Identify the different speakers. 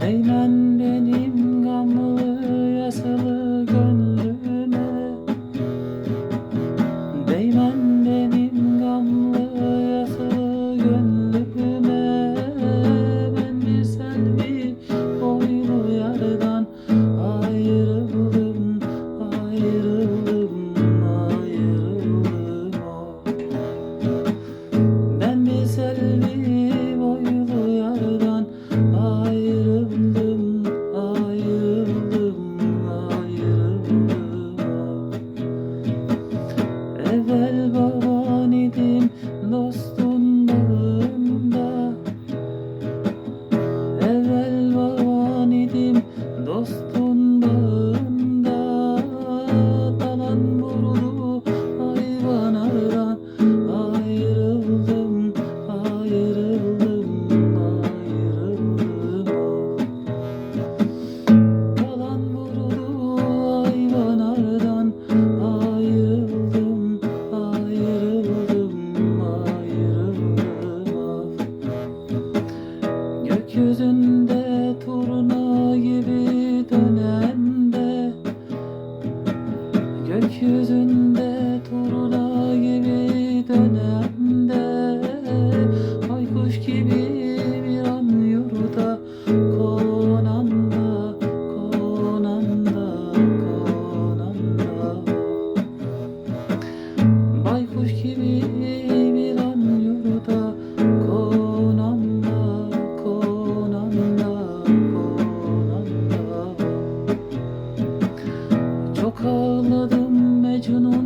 Speaker 1: Değmen benim Seul Gökyüzünde turna gibi dönen de Gökyüzünde turna anladım Mecnun.